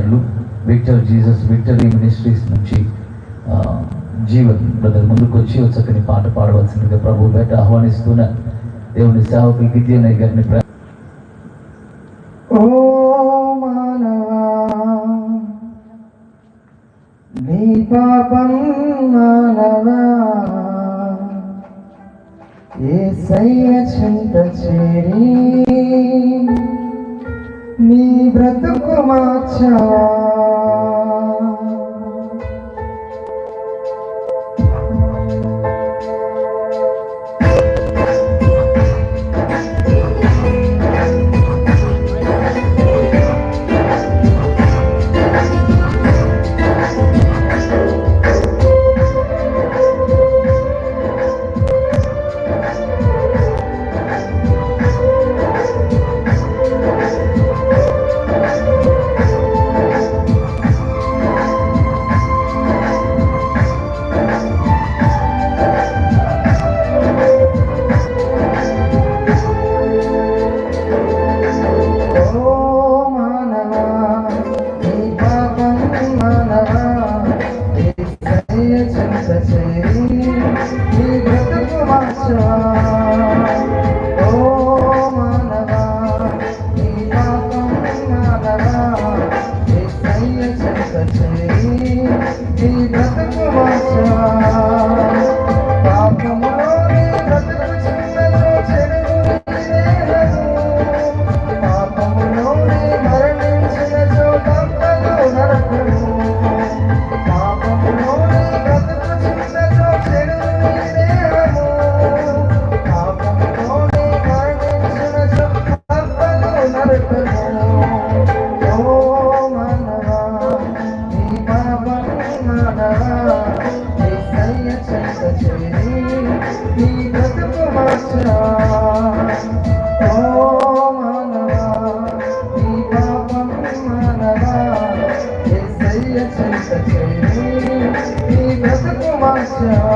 బ్రదర్లు Victor Jesus victory ministries నుంచి Jeevan brother ముందుకు వచ్చి చక్కని పాట పాడవలసిందిగా ప్రభు బయట ఆహ్వానిస్తున్న దేవుని సేవకులు విద్యనయ్య గారిని ఏ సయ్య చింత చేరీ ব্রত কুমার myself